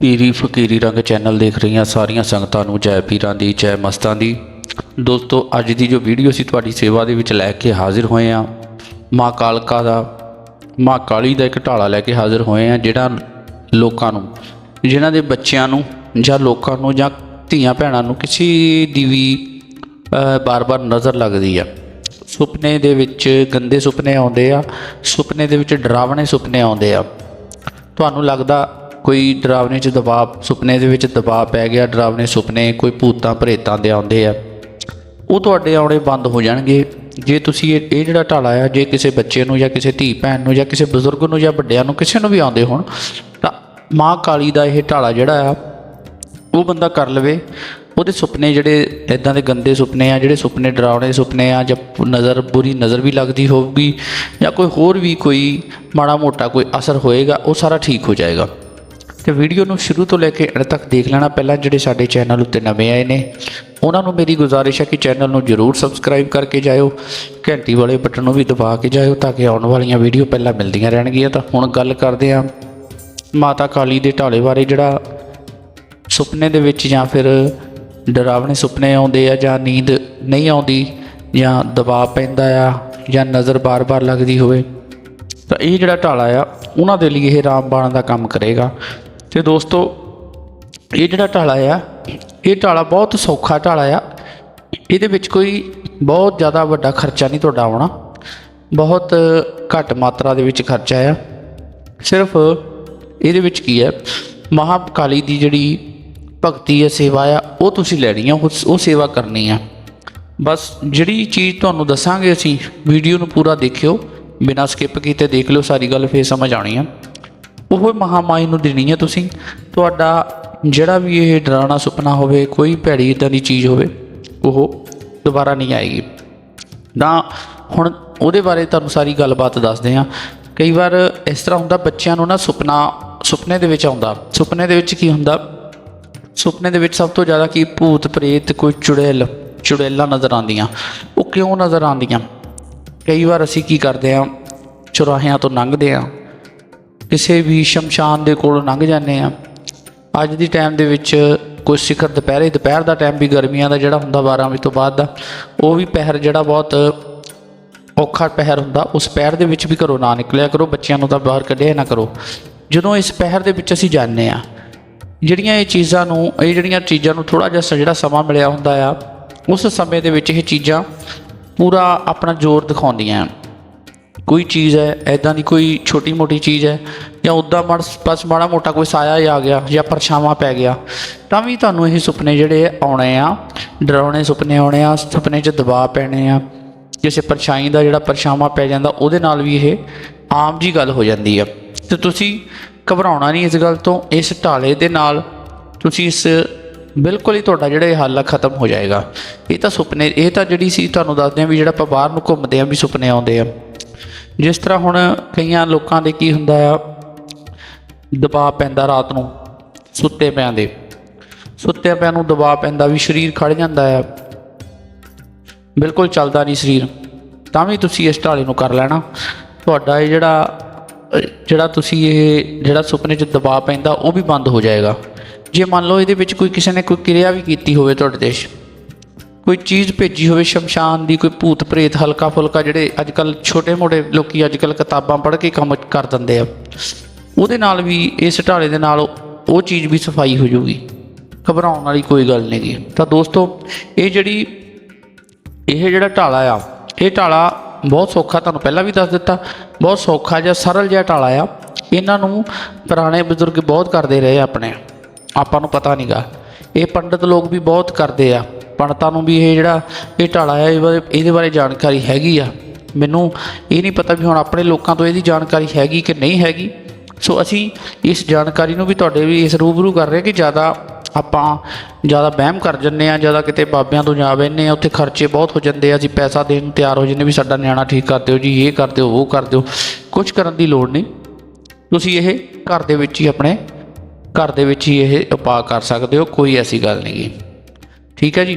ਪੀਰੀ ਫਕੀਰੀ ਰੰਗ ਚੈਨਲ ਦੇਖ ਰਹੀਆਂ ਸਾਰੀਆਂ ਸੰਗਤਾਂ ਨੂੰ ਜੈ ਪੀਰਾਂ ਦੀ ਜੈ ਮਸਤਾਂ ਦੀ। ਦੋਸਤੋ ਅੱਜ ਦੀ ਜੋ ਵੀਡੀਓ ਅਸੀਂ ਤੁਹਾਡੀ ਸੇਵਾ ਦੇ ਵਿੱਚ ਲੈ ਕੇ ਹਾਜ਼ਰ ਹੋਏ ਹਾਂ ਮਾਂ ਕਾਲਕਾ ਦਾ ਮਾਂ ਕਾਲੀ ਦਾ ਇੱਕ ਢਾਲਾ ਲੈ ਕੇ ਹਾਜ਼ਰ ਹੋਏ ਹਾਂ ਜਿਹੜਾ ਲੋਕਾਂ ਨੂੰ ਜਿਨ੍ਹਾਂ ਦੇ ਬੱਚਿਆਂ ਨੂੰ ਜਾਂ ਲੋਕਾਂ ਨੂੰ ਜਾਂ ਧੀਆਂ ਭੈਣਾਂ ਨੂੰ ਕਿਸੇ ਦੀ ਵੀ ਅ, ਬਾਰ-ਬਾਰ ਨਜ਼ਰ ਲੱਗਦੀ ਆ। ਸੁਪਨੇ ਦੇ ਵਿੱਚ ਗੰਦੇ ਸੁਪਨੇ ਆਉਂਦੇ ਆ, ਸੁਪਨੇ ਦੇ ਵਿੱਚ ਡਰਾਵਣੇ ਸੁਪਨੇ ਆਉਂਦੇ ਆ। ਤੁਹਾਨੂੰ ਲੱਗਦਾ ਕੋਈ ਡਰਾਵਣੇ ਚ ਦਬਾਅ, ਸੁਪਨੇ ਦੇ ਵਿੱਚ ਦਬਾਅ ਪੈ ਗਿਆ, ਡਰਾਵਣੇ ਸੁਪਨੇ, ਕੋਈ ਭੂਤਾਂ ਪ੍ਰੇਤਾਂ ਦੇ ਆਉਂਦੇ ਆ। ਉਹ ਤੁਹਾਡੇ ਆਉਣੇ ਬੰਦ ਹੋ ਜਾਣਗੇ। ਜੇ ਤੁਸੀਂ ਇਹ ਇਹ ਜਿਹੜਾ ਢਾਲਾ ਆ, ਜੇ ਕਿਸੇ ਬੱਚੇ ਨੂੰ ਜਾਂ ਕਿਸੇ ਧੀ ਭੈਣ ਨੂੰ ਜਾਂ ਕਿਸੇ ਬਜ਼ੁਰਗ ਨੂੰ ਜਾਂ ਵੱਡਿਆਂ ਨੂੰ ਕਿਸੇ ਨੂੰ ਵੀ ਆਉਂਦੇ ਹੋਣ, ਤਾਂ ਮਾਂ ਕਾਲੀ ਦਾ ਇਹ ਢਾਲਾ ਜਿਹੜਾ ਆ, ਉਹ ਬੰਦਾ ਕਰ ਲਵੇ। ਉਹਦੇ ਸੁਪਨੇ ਜਿਹੜੇ ਇਦਾਂ ਦੇ ਗੰਦੇ ਸੁਪਨੇ ਆ, ਜਿਹੜੇ ਸੁਪਨੇ ਡਰਾਉਣੇ ਸੁਪਨੇ ਆ ਜਾਂ ਨਜ਼ਰ, ਬੁਰੀ ਨਜ਼ਰ ਵੀ ਲੱਗਦੀ ਹੋਊਗੀ ਜਾਂ ਕੋਈ ਹੋਰ ਵੀ ਕੋਈ ਮਾੜਾ ਮੋਟਾ ਕੋਈ ਅਸਰ ਹੋਏਗਾ, ਉਹ ਸਾਰਾ ਠੀਕ ਹੋ ਜਾਏਗਾ। ਤੇ ਵੀਡੀਓ ਨੂੰ ਸ਼ੁਰੂ ਤੋਂ ਲੈ ਕੇ ਅੰਤ ਤੱਕ ਦੇਖ ਲੈਣਾ। ਪਹਿਲਾਂ ਜਿਹੜੇ ਸਾਡੇ ਚੈਨਲ ਉੱਤੇ ਨਵੇਂ ਆਏ ਨੇ, ਉਹਨਾਂ ਨੂੰ ਮੇਰੀ ਗੁਜ਼ਾਰਿਸ਼ ਹੈ ਕਿ ਚੈਨਲ ਨੂੰ ਜਰੂਰ ਸਬਸਕ੍ਰਾਈਬ ਕਰਕੇ ਜਾਇਓ, ਘੰਟੀ ਵਾਲੇ ਬਟਨ ਨੂੰ ਵੀ ਦਬਾ ਕੇ ਜਾਇਓ ਤਾਂ ਕਿ ਆਉਣ ਵਾਲੀਆਂ ਵੀਡੀਓ ਪਹਿਲਾਂ ਮਿਲਦੀਆਂ ਰਹਿਣਗੀਆਂ। ਤਾਂ ਹੁਣ ਗੱਲ ਕਰਦੇ ਹਾਂ ਮਾਤਾ ਕਾਲੀ ਦੇ ਢਾਲੇ ਬਾਰੇ, ਜਿਹੜਾ ਸੁਪਨੇ ਦੇ ਵਿੱਚ ਜਾਂ ਫਿਰ ਡਰਾਵਣੇ ਸੁਪਨੇ ਆਉਂਦੇ ਆ ਜਾਂ ਨੀਂਦ ਨਹੀਂ ਆਉਂਦੀ ਜਾਂ ਦਬਾਅ ਪੈਂਦਾ ਆ ਜਾਂ ਨਜ਼ਰ ਬਾਰ-ਬਾਰ ਲੱਗਦੀ ਹੋਵੇ, ਤਾਂ ਇਹ ਜਿਹੜਾ ਢਾਲਾ ਆ, ਉਹਨਾਂ ਦੇ ਲਈ ਇਹ ਰਾਮਬਾਣ ਦਾ ਕੰਮ ਕਰੇਗਾ। ਤੇ ਦੋਸਤੋ, ਇਹ ਜਿਹੜਾ ਢਾਲਾ ਆ, ਇਹ ਢਾਲਾ ਬਹੁਤ ਸੌਖਾ ਢਾਲਾ ਆ। ਇਹਦੇ ਵਿੱਚ ਕੋਈ ਬਹੁਤ ਜ਼ਿਆਦਾ ਵੱਡਾ ਖਰਚਾ ਨਹੀਂ ਤੁਹਾਡਾ ਆਉਣਾ। ਬਹੁਤ ਘੱਟ ਮਾਤਰਾ ਦੇ ਵਿੱਚ ਖਰਚਾ ਆ। ਸਿਰਫ ਇਹਦੇ ਵਿੱਚ ਕੀ ਹੈ ਮਹਾਕਾਲੀ ਦੀ ਜਿਹੜੀ ਭਗਤੀ ਹੈ ਸੇਵਾ ਆ, ਉਹ ਤੁਸੀਂ ਲੈਣੀ ਆ, ਉਹ ਸੇਵਾ ਕਰਨੀ ਆ। ਬਸ ਜਿਹੜੀ ਚੀਜ਼ ਤੁਹਾਨੂੰ ਦੱਸਾਂਗੇ ਅਸੀਂ, ਵੀਡੀਓ ਨੂੰ ਪੂਰਾ ਦੇਖਿਓ, ਬਿਨਾਂ ਸਕਿਪ ਕੀਤੇ ਦੇਖ ਲਿਓ, ਸਾਰੀ ਗੱਲ ਫੇਰ ਸਮਝ ਆਣੀ ਆ। ਉਹ ਮਹਾਮਾਈ ਨੂੰ ਦੇਣੀ ਹੈ ਤੁਸੀਂ, ਤੁਹਾਡਾ ਜਿਹੜਾ ਵੀ ਇਹ ਡਰਾਉਣਾ ਸੁਪਨਾ ਹੋਵੇ, ਕੋਈ ਭੈੜੀ ਇਦਾਂ ਦੀ ਚੀਜ਼ ਹੋਵੇ, ਉਹ ਦੁਬਾਰਾ ਨਹੀਂ ਆਏਗੀ। ਤਾਂ ਹੁਣ ਉਹਦੇ ਬਾਰੇ ਤੁਹਾਨੂੰ ਸਾਰੀ ਗੱਲਬਾਤ ਦੱਸਦੇ ਹਾਂ ਕਈ ਵਾਰ ਇਸ ਤਰ੍ਹਾਂ ਹੁੰਦਾ, ਬੱਚਿਆਂ ਨੂੰ ਨਾ ਸੁਪਨਾ, ਸੁਪਨੇ ਦੇ ਵਿੱਚ ਆਉਂਦਾ। ਸੁਪਨੇ ਦੇ ਵਿੱਚ ਕੀ ਹੁੰਦਾ? ਸੁਪਨੇ ਦੇ ਵਿੱਚ ਸਭ ਤੋਂ ਜ਼ਿਆਦਾ ਕੀ ਭੂਤ, ਪ੍ਰੇਤ, ਕੋਈ ਚੁੜੈਲ, ਚੁੜੈਲਾਂ ਨਜ਼ਰ ਆਉਂਦੀਆਂ। ਉਹ ਕਿਉਂ ਨਜ਼ਰ ਆਉਂਦੀਆਂ? ਕਈ ਵਾਰ ਅਸੀਂ ਕੀ ਕਰਦੇ ਹਾਂ? ਚੁਰਾਹਿਆਂ ਤੋਂ ਲੰਘਦੇ ਹਾਂ। ਕਿਸੇ ਵੀ ਸ਼ਮਸ਼ਾਨ ਦੇ ਕੋਲ ਲੰਘ ਜਾਂਦੇ ਆ ਅੱਜ ਦੀ ਟਾਈਮ ਦੇ ਵਿੱਚ ਕੋਈ ਸਿਖਰ ਦੁਪਹਿਰੇ, ਦੁਪਹਿਰ ਦਾ ਟਾਈਮ ਵੀ ਗਰਮੀਆਂ ਦਾ ਜਿਹੜਾ ਹੁੰਦਾ 12 ਵਜੇ ਤੋਂ ਬਾਅਦ ਦਾ, ਉਹ ਵੀ ਪਹਿਰ ਜਿਹੜਾ ਬਹੁਤ ਔਖਾ ਪਹਿਰ ਹੁੰਦਾ, ਉਸ ਪਹਿਰ ਦੇ ਵਿੱਚ ਵੀ ਘਰੋਂ ਨਾ ਨਿਕਲਿਆ ਕਰੋ, ਬੱਚਿਆਂ ਨੂੰ ਤਾਂ ਬਾਹਰ ਕੱਢਿਆ ਨਾ ਕਰੋ। ਜਦੋਂ ਇਸ ਪਹਿਰ ਦੇ ਵਿੱਚ ਅਸੀਂ ਜਾਂਦੇ ਆ ਜਿਹੜੀਆਂ ਇਹ ਚੀਜ਼ਾਂ ਨੂੰ, ਇਹ ਜਿਹੜੀਆਂ ਚੀਜ਼ਾਂ ਨੂੰ ਥੋੜਾ ਜਿਹਾ ਸ- ਜਿਹੜਾ ਸਮਾਂ ਮਿਲਿਆ ਹੁੰਦਾ ਆ, ਉਸ ਸਮੇਂ ਦੇ ਵਿੱਚ ਇਹ ਚੀਜ਼ਾਂ ਪੂਰਾ ਆਪਣਾ ਜ਼ੋਰ ਦਿਖਾਉਂਦੀਆਂ ਕੋਈ ਚੀਜ਼ ਹੈ ਐਦਾਂ ਦੀ ਕੋਈ ਛੋਟੀ ਮੋਟੀ ਚੀਜ਼ ਹੈ ਜਾਂ ਉੱਦਾਂ ਮੜ, ਬਸ ਮਾੜਾ ਮੋਟਾ ਕੋਈ ਸਾਇਆ ਹੀ ਆ ਗਿਆ ਜਾਂ ਪਰਛਾਵਾਂ ਪੈ ਗਿਆ, ਤਾਂ ਵੀ ਤੁਹਾਨੂੰ ਇਹ ਸੁਪਨੇ ਜਿਹੜੇ ਆਉਣੇ ਆ, ਡਰਾਉਣੇ ਸੁਪਨੇ ਆਉਣੇ ਆ, ਸੁਪਨੇ 'ਚ ਦਬਾਅ ਪੈਣੇ ਆ, ਕਿਸੇ ਪਰਛਾਈ ਦਾ ਜਿਹੜਾ ਪਰਛਾਵਾਂ ਪੈ ਜਾਂਦਾ, ਉਹਦੇ ਨਾਲ ਵੀ ਇਹ ਆਮ ਜੀ ਗੱਲ ਹੋ ਜਾਂਦੀ ਆ। ਤੇ ਤੁਸੀਂ ਘਬਰਾਉਣਾ ਨਹੀਂ ਇਸ ਗੱਲ ਤੋਂ, ਇਸ ਢਾਲੇ ਦੇ ਨਾਲ ਤੁਸੀਂ ਇਸ ਬਿਲਕੁਲ ਹੀ ਤੁਹਾਡਾ ਜਿਹੜਾ ਇਹ ਹੱਲ ਆ, ਖਤਮ ਹੋ ਜਾਏਗਾ। ਇਹ ਤਾਂ ਸੁਪਨੇ, ਇਹ ਤਾਂ ਜਿਹੜੀ ਸੀ ਤੁਹਾਨੂੰ ਦੱਸਦੇ ਆ ਵੀ ਜਿਹੜਾ ਆਪਾਂ ਬਾਹਰ ਨੂੰ ਘੁੰਮਦੇ ਆ ਵੀ ਸੁਪਨੇ ਆਉਂਦੇ ਆ। ਜਿਸ ਤਰ੍ਹਾਂ ਹੁਣ ਕਈਆਂ ਲੋਕਾਂ ਦੇ ਕੀ ਹੁੰਦਾ ਆ, ਦਬਾਅ ਪੈਂਦਾ ਰਾਤ ਨੂੰ, ਸੁੱਤੇ ਪਿਆਂ ਦੇ। ਸੁੱਤੇ ਪਿਆਂ ਨੂੰ ਦਬਾਅ ਪੈਂਦਾ ਵੀ ਸਰੀਰ ਖੜ ਜਾਂਦਾ ਆ। ਬਿਲਕੁਲ ਚੱਲਦਾ ਨਹੀਂ ਸਰੀਰ। ਤਾਂ ਵੀ ਤੁਸੀਂ ਇਸ ਢਾਲੇ ਨੂੰ ਕਰ ਲੈਣਾ। ਤੁਹਾਡਾ ਇਹ ਜਿਹੜਾ ਜਿਹੜਾ ਤੁਸੀਂ ਇਹ, ਜਿਹੜਾ ਸੁਪਨੇ 'ਚ ਦਬਾਅ ਪੈਂਦਾ, ਉਹ ਵੀ ਬੰਦ ਹੋ ਜਾਏਗਾ। ਜੇ ਮੰਨ ਲਓ ਇਹਦੇ ਵਿੱਚ ਕੋਈ ਕਿਸੇ ਨੇ ਕੋਈ ਕਿਰਿਆ ਵੀ ਕੀਤੀ ਹੋਵੇ ਤੁਹਾਡੇ ਦੇਸ਼, ਕੋਈ ਚੀਜ਼ ਭੇਜੀ ਹੋਵੇ ਸ਼ਮਸ਼ਾਨ ਦੀ, ਕੋਈ ਭੂਤ ਪ੍ਰੇਤ ਹਲਕਾ ਫੁਲਕਾ ਜਿਹੜੇ ਅੱਜ ਕੱਲ ਛੋਟੇ ਮੋਟੇ ਲੋਕੀ ਅੱਜ ਕੱਲ ਕਿਤਾਬਾਂ ਪੜ੍ਹ ਕੇ ਕੰਮ ਕਰ ਦਿੰਦੇ ਆ, ਉਹਦੇ ਨਾਲ ਵੀ, ਇਸ ਢਾਲੇ ਦੇ ਨਾਲ ਉਹ ਚੀਜ਼ ਵੀ ਸਫ਼ਾਈ ਹੋ ਜਾਊਗੀ। ਘਬਰਾਉਣ ਵਾਲੀ ਕੋਈ ਗੱਲ ਨਹੀਂ ਗੀ। ਤਾਂ ਦੋਸਤੋ, ਇਹ ਜਿਹੜੀ, ਇਹ ਜਿਹੜਾ ਢਾਲਾ ਆ, ਇਹ ਢਾਲਾ ਬਹੁਤ ਸੌਖਾ, ਤੁਹਾਨੂੰ ਪਹਿਲਾਂ ਵੀ ਦੱਸ ਦਿੱਤਾ ਬਹੁਤ ਸੌਖਾ ਜਿਹਾ, ਸਰਲ ਜਿਹਾ ਟਾਲਾ ਆ। ਇਹਨਾਂ ਨੂੰ ਪੁਰਾਣੇ ਬਜ਼ੁਰਗ ਬਹੁਤ ਕਰਦੇ ਰਹੇ ਆਪਣੇ। ਆਪਾਂ ਨੂੰ ਪਤਾ ਨਹੀਂਗਾ ਇਹ ਪੰਡਤ ਲੋਕ ਵੀ ਬਹੁਤ ਕਰਦੇ ਆ। ਪੰਡਤਾਂ ਨੂੰ ਵੀ ਇਹ ਜਿਹੜਾ ਇਹ ਟਾਲਾ ਆ ਇਹ ਬਾਰੇ- ਇਹਦੇ ਬਾਰੇ ਜਾਣਕਾਰੀ ਹੈਗੀ ਆ। ਮੈਨੂੰ ਇਹ ਨਹੀਂ ਪਤਾ ਵੀ ਹੁਣ ਆਪਣੇ ਲੋਕਾਂ ਤੋਂ ਇਹਦੀ ਜਾਣਕਾਰੀ ਹੈਗੀ ਕਿ ਨਹੀਂ ਹੈਗੀ। ਸੋ ਅਸੀਂ ਇਸ ਜਾਣਕਾਰੀ ਨੂੰ ਵੀ ਤੁਹਾਡੇ ਵੀ ਇਸ ਰੂਬਰੂ ਕਰ ਰਹੇ ਕਿ ਜ਼ਿਆਦਾ ਆਪਾਂ ਜ਼ਿਆਦਾ ਵਹਿਮ ਕਰ ਜੰਨੇ ਆ ਜ਼ਿਆਦਾ ਕਿਤੇ ਬਾਬਿਆਂ ਤੋਂ ਜਾ ਬੈਨੇ ਆ ਉੱਥੇ ਖਰਚੇ ਬਹੁਤ ਹੋ ਜਾਂਦੇ ਆ, ਅਸੀਂ ਪੈਸਾ ਦੇਣ ਨੂੰ ਤਿਆਰ ਹੋ ਜੰਨੇ ਵੀ ਸਾਡਾ ਨਿਆਣਾ ਠੀਕ ਕਰ ਦਿਓ ਜੀ, ਇਹ ਕਰ ਦਿਓ, ਉਹ ਕਰ ਦਿਓ। ਕੁਝ ਕਰਨ ਦੀ ਲੋੜ ਨਹੀਂ। ਤੁਸੀਂ ਇਹ ਘਰ ਦੇ ਵਿੱਚ ਹੀ ਆਪਣੇ ਘਰ ਦੇ ਵਿੱਚ ਹੀ ਇਹ ਉਪਾਅ ਕਰ ਸਕਦੇ ਹੋ, ਕੋਈ ਐਸੀ ਗੱਲ ਨਹੀਂ ਗੀ। ਠੀਕ ਹੈ ਜੀ?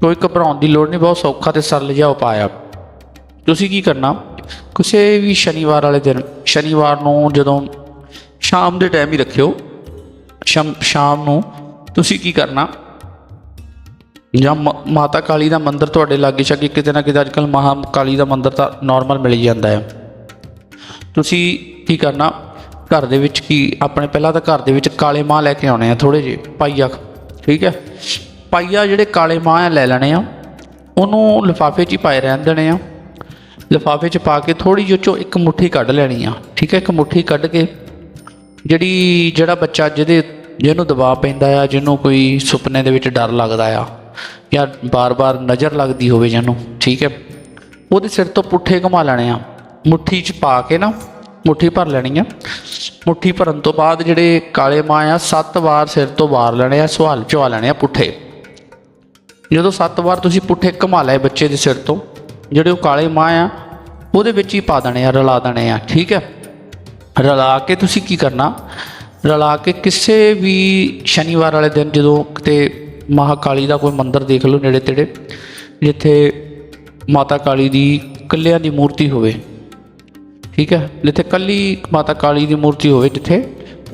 ਕੋਈ ਘਬਰਾਉਣ ਦੀ ਲੋੜ ਨਹੀਂ, ਬਹੁਤ ਸੌਖਾ ਤੇ ਸਰਲ ਜਿਹਾ ਉਪਾਅ ਆ। ਤੁਸੀਂ ਕੀ ਕਰਨਾ? ਕਿਸੇ ਵੀ ਸ਼ਨੀਵਾਰ ਵਾਲੇ ਦਿਨ, ਸ਼ਨੀਵਾਰ ਨੂੰ ਜਦੋਂ ਸ਼ਾਮ ਦੇ ਟਾਈਮ ਹੀ ਰੱਖਿਓ। ਸ਼ਾਮ ਸ਼ਾਮ ਨੂੰ ਤੁਸੀਂ ਕੀ ਕਰਨਾ? ਜਾਂ ਮ- ਮਾਤਾ ਕਾਲੀ ਦਾ ਮੰਦਿਰ ਤੁਹਾਡੇ ਲਾਗੇ ਛਾਗੇ ਕਿਤੇ ਨਾ ਕਿਤੇ ਅੱਜਕੱਲ ਮਹਾ ਕਾਲੀ ਦਾ ਮੰਦਿਰ ਤਾਂ ਨਾਰਮਲ ਮਿਲ ਜਾਂਦਾ ਹੈ। ਤੁਸੀਂ ਕੀ ਕਰਨਾ? ਘਰ ਦੇ ਵਿੱਚ ਕੀ, ਆਪਣੇ ਪਹਿਲਾਂ ਤਾਂ ਘਰ ਦੇ ਵਿੱਚ ਕਾਲੇ ਮਾਹ ਲੈ ਕੇ ਆਉਣੇ ਆ ਥੋੜੇ ਜਿਹੇ, ਪਾਈਆ, ਠੀਕ ਹੈ? ਪਾਈਆ ਜਿਹੜੇ ਕਾਲੇ ਮਾਹ ਆ, ਲੈ ਲੈਣੇ ਆ। ਉਹਨੂੰ ਲਿਫਾਫੇ 'ਚ ਹੀ ਪਾਏ ਰਹਿਣ ਦੇਣੇ ਆ। ਲਿਫਾਫੇ 'ਚ ਪਾ ਕੇ ਥੋੜੀ ਜਿਹੀ 'ਚੋਂ ਇੱਕ ਮੁੱਠੀ ਕੱਢ ਲੈਣੀ ਆ, ਠੀਕ ਹੈ? ਇੱਕ ਮੁੱਠੀ ਕੱਢ ਕੇ ਜਿਹੜੀ, ਜਿਹੜਾ ਬੱਚਾ ਜਿਹਦੇ ਜਿਹਨੂੰ ਦਬਾਅ ਪੈਂਦਾ ਆ, ਜਿਹਨੂੰ ਕੋਈ ਸੁਪਨੇ ਦੇ ਵਿੱਚ ਡਰ ਲੱਗਦਾ ਆ ਜਾਂ ਬਾਰ-ਬਾਰ ਨਜ਼ਰ ਲੱਗਦੀ ਹੋਵੇ ਜਿਹਨੂੰ, ਠੀਕ ਹੈ? ਉਹਦੇ ਸਿਰ ਤੋਂ ਪੁੱਠੇ ਘੁਮਾ ਲੈਣੇ ਆ। ਮੁੱਠੀ 'ਚ ਪਾ ਕੇ ਨਾ, ਮੁੱਠੀ ਭਰ ਲੈਣੀ ਆ। ਮੁੱਠੀ ਭਰਨ ਤੋਂ ਬਾਅਦ ਜਿਹੜੇ ਕਾਲੇ ਮਾਂ ਆ, ਸੱਤ ਵਾਰ ਸਿਰ ਤੋਂ ਵਾਰ ਲੈਣੇ ਆ, ਸਵਾਲ ਚਵਾ ਲੈਣੇ ਆ ਪੁੱਠੇ। ਜਦੋਂ ਸੱਤ ਵਾਰ ਤੁਸੀਂ ਪੁੱਠੇ ਘੁਮਾ ਲਏ ਬੱਚੇ ਦੇ ਸਿਰ ਤੋਂ, ਜਿਹੜੇ ਉਹ ਕਾਲੇ ਮਾਂ ਆ, ਉਹਦੇ ਵਿੱਚ ਹੀ ਪਾ ਦੇਣੇ ਆ, ਰਲਾ ਦੇਣੇ ਆ, ਠੀਕ ਹੈ? ਰਲਾ ਕੇ ਤੁਸੀਂ ਕੀ ਕਰਨਾ? ਰਲਾ ਕੇ ਕਿਸੇ ਵੀ ਸ਼ਨੀਵਾਰ ਵਾਲੇ ਦਿਨ ਜਦੋਂ ਕਿਤੇ ਮਹਾਕਾਲੀ ਦਾ ਕੋਈ ਮੰਦਿਰ ਦੇਖ ਲਓ ਨੇੜੇ ਤੇੜੇ, ਜਿੱਥੇ ਮਾਤਾ ਕਾਲੀ ਦੀ ਕੱਲਿਆਂ ਦੀ ਮੂਰਤੀ ਹੋਵੇ, ਠੀਕ ਹੈ? ਜਿੱਥੇ ਕੱਲੀ ਮਾਤਾ ਕਾਲੀ ਦੀ ਮੂਰਤੀ ਹੋਵੇ ਜਿੱਥੇ,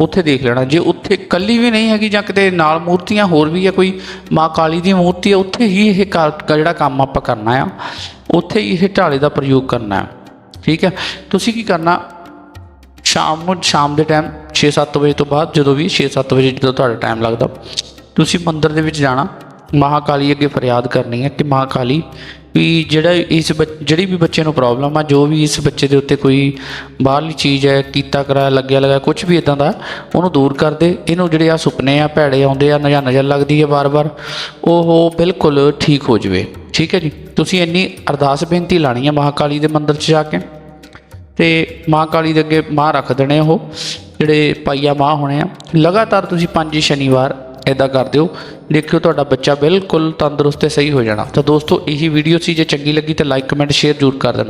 ਉੱਥੇ ਦੇਖ ਲੈਣਾ। ਜੇ ਉੱਥੇ ਕੱਲੀ ਵੀ ਨਹੀਂ ਹੈਗੀ ਜਾਂ ਕਿਤੇ ਨਾਲ ਮੂਰਤੀਆਂ ਹੋਰ ਵੀ ਹੈ, ਕੋਈ ਮਾਂ ਕਾਲੀ ਦੀ ਮੂਰਤੀ ਹੈ, ਉੱਥੇ ਹੀ ਇਹ ਜਿਹੜਾ ਕੰਮ ਆਪਾਂ ਕਰਨਾ ਆ, ਉੱਥੇ ਹੀ ਇਹ ਢਾਲੇ ਦਾ ਪ੍ਰਯੋਗ ਕਰਨਾ ਹੈ। ਠੀਕ ਹੈ? ਤੁਸੀਂ ਕੀ ਕਰਨਾ? ਸ਼ਾਮ ਨੂੰ, ਸ਼ਾਮ ਦੇ ਟਾਈਮ 6-7 ਵਜੇ ਤੋਂ ਬਾਅਦ ਜਦੋਂ ਵੀ 6-7 ਵਜੇ ਜਦੋਂ ਤੁਹਾਡਾ ਟਾਈਮ ਲੱਗਦਾ, ਤੁਸੀਂ ਮੰਦਿਰ ਦੇ ਵਿੱਚ ਜਾਣਾ, ਮਹਾਕਾਲੀ ਅੱਗੇ ਫਰਿਆਦ ਕਰਨੀ ਹੈ ਕਿ ਮਹਾਕਾਲੀ ਵੀ ਜਿਹੜਾ ਇਸ ਬੱਚ- ਜਿਹੜੀ ਵੀ ਬੱਚੇ ਨੂੰ ਪ੍ਰੋਬਲਮ ਆ, ਜੋ ਵੀ ਇਸ ਬੱਚੇ ਦੇ ਉੱਤੇ ਕੋਈ ਬਾਹਰਲੀ ਚੀਜ਼ ਹੈ, ਕੀਤਾ ਕਰਾਇਆ, ਲੱਗਿਆ ਲਗਾ ਕੁਝ ਵੀ ਇਦਾਂ ਦਾ, ਉਹਨੂੰ ਦੂਰ ਕਰ ਦੇ। ਇਹਨੂੰ ਜਿਹੜੇ ਆ ਸੁਪਨੇ ਆ, ਭੈੜੇ ਆਉਂਦੇ ਆ, ਨਜ਼ਰ ਨਜ਼ਰ ਲੱਗਦੀ ਹੈ ਵਾਰ-ਵਾਰ, ਉਹ ਬਿਲਕੁਲ ਠੀਕ ਹੋ ਜਵੇ। ਠੀਕ ਹੈ ਜੀ? ਤੁਸੀਂ ਇੰਨੀ ਅਰਦਾਸ ਬੇਨਤੀ ਲਾਣੀ ਹੈ ਮਹਾਕਾਲੀ ਦੇ ਮੰਦਿਰ 'ਚ ਜਾ ਕੇ। ਤੇ ਮਾਂ ਕਾਲੀ ਦੇ ਅੱਗੇ ਮਾਂ ਰੱਖ ਦੇਣੇ ਉਹ, ਜਿਹੜੇ ਪਾਈਆ ਮਾਂ ਹੋਣੇ ਆ। ਲਗਾਤਾਰ ਤੁਸੀਂ ਪੰਜ ਸ਼ਨੀਵਾਰ ਇਦਾਂ ਕਰ ਦਿਓ ਦੇਖਿਓ ਤੁਹਾਡਾ ਬੱਚਾ ਬਿਲਕੁਲ ਤੰਦਰੁਸਤ ਤੇ ਸਹੀ ਹੋ ਜਾਣਾ। ਤਾਂ ਦੋਸਤੋ, ਇਹੀ ਵੀਡੀਓ ਸੀ, ਜੇ ਚੰਗੀ ਲੱਗੀ ਤਾਂ ਲਾਈਕ ਕਮੈਂਟ ਸ਼ੇਅਰ ਜ਼ਰੂਰ ਕਰ ਦੇਣਾ।